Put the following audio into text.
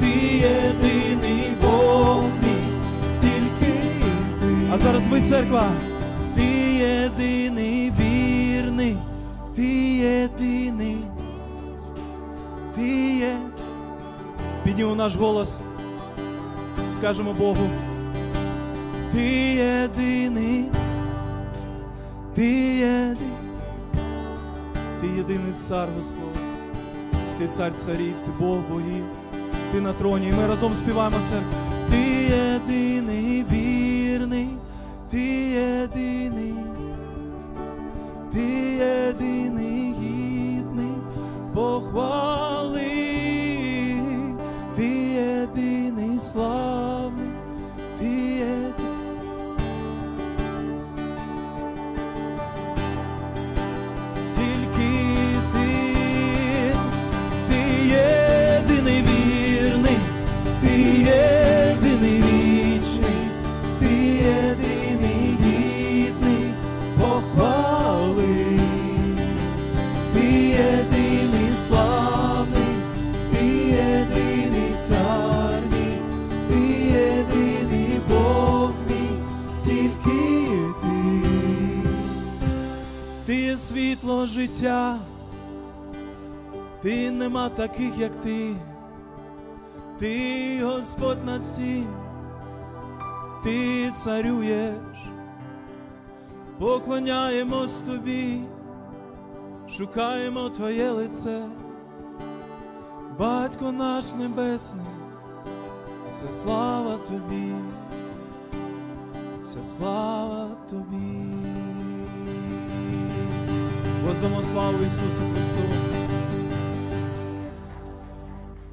ти єдиний Бог тільки. А зараз ви церква, ти єдиний вірний, ти єдиний, ти є. Піднімо наш голос, скажемо Богу. Ти єдиний, ти єдиний, ти єдиний цар Господь ти цар царів, ти Бог богів, ти на троні. І ми разом співаємо це. Ти єдиний вірний, світло життя, ти нема таких, як ти, ти Господь над всім, ти царюєш, поклоняємось тобі, шукаємо Твоє лице, Батько наш Небесний, вся слава тобі, вся слава тобі. Воздамо славу Ісусу Христу.